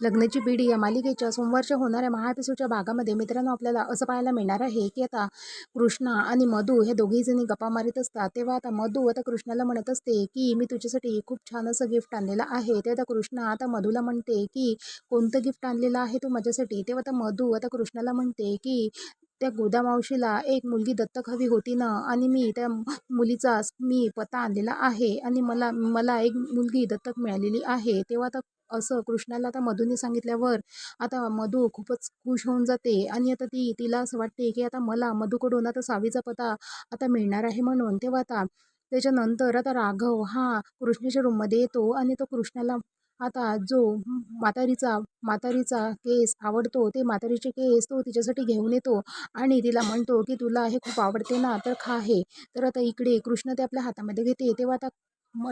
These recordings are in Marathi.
लग्नाची पिढी या मालिकेच्या सोमवारच्या होणाऱ्या महाएपिसोडच्या भागामध्ये मित्रांनो आपल्याला असं पाहायला मिळणार आहे की आता कृष्णा आणि मधू हे दोघीजणी गप्पा मारित असतात. तेव्हा आता मधू आता कृष्णाला म्हणत असते की मी तुझ्यासाठी खूप छान असं गिफ्ट आणलेलं आहे. ते आता कृष्णा आता मधूला म्हणते की कोणतं गिफ्ट आणलेलं आहे तू माझ्यासाठी? तेव्हा आता मधू आता कृष्णाला म्हणते की त्या गोदा मावशीला एक मुलगी दत्तक हवी होती ना आणि मी त्या मुलीचा मी पत्ता आणलेला आहे आणि मला मला एक मुलगी दत्तक मिळालेली आहे. तेव्हा आता असं कृष्णाला आता मधूने सांगितल्यावर आता मधू खूपच खुश होऊन जाते. आणि आता ती तिला असं वाटते की आता मला मधूकडून आता सावीचा पत्ता आता मिळणार आहे म्हणून. तेव्हा आता त्याच्यानंतर आता राघव हा कृष्णाच्या रूममध्ये येतो आणि तो कृष्णाला आता जो म्हातारीचा म्हातारीचा केस आवडतो ते म्हातारीचे केस तो तिच्यासाठी घेऊन येतो आणि तिला म्हणतो की तुला हे खूप आवडते ना तर खा हे. तर आता इकडे कृष्ण ते आपल्या हातामध्ये घेते. तेव्हा आता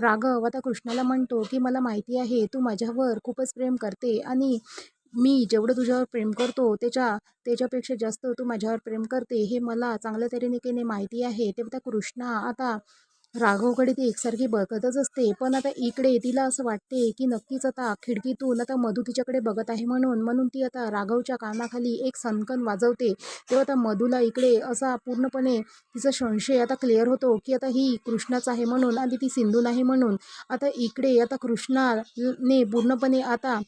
राघव आता कृष्णाला म्हणतो की मला माहिती आहे तू माझ्यावर खूपच प्रेम करते आणि मी जेवढं तुझ्यावर प्रेम करतो त्याच्या त्याच्यापेक्षा जास्त तू माझ्यावर प्रेम करते हे मला चांगल्या तऱ्हेने माहिती आहे. तेव्हा त्या कृष्णा आता राघवकडे ती एकसारखी बघतच असते. पण आता इकडे तिला असं वाटते की नक्कीच आता खिडकीतून आता मधू तिच्याकडे बघत आहे म्हणून म्हणून ती आता राघवच्या कानाखाली एक सनकन वाजवते. तेव्हा आता मधूला इकडे असा पूर्णपणे तिचा संशय आता क्लिअर होतो की आता ही कृष्णाच आहे म्हणून आणि ती सिंधू नाही म्हणून. आता इकडे आता कृष्णाने पूर्णपणे आता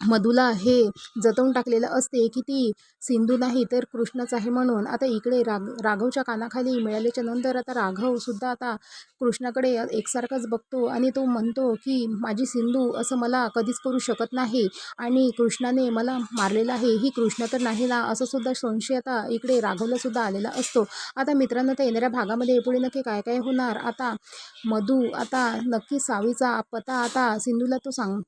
मधूला हे जतवून टाकलेलं असते की ती सिंधू नाही तर कृष्णच आहे म्हणून. आता इकडे राग राघवच्या कानाखाली मिळाल्याच्या नंतर आता राघवसुद्धा आता कृष्णाकडे एकसारखाच बघतो आणि तो म्हणतो की माझी सिंधू असं मला कधीच करू शकत नाही आणि कृष्णाने मला मारलेलं आहे. ही कृष्ण तर नाही ना? असं सुद्धा संशय आता इकडे राघवला सुद्धा आलेला असतो. आता मित्रांनो तर येणाऱ्या भागामध्ये पुढे नक्की काय काय होणार? आता मधू आता नक्की सावीचा पता आता सिंधूला तो सांग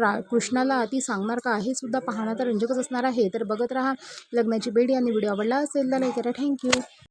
रा कृष्णाला ती सांगणार का? हे सुद्धा पाहणं तर रंजकच असणार आहे. तर बघत राहा. लग्नाची बेडी आणि व्हिडिओ आवडला असेल तर लाईक करा. थँक्यू.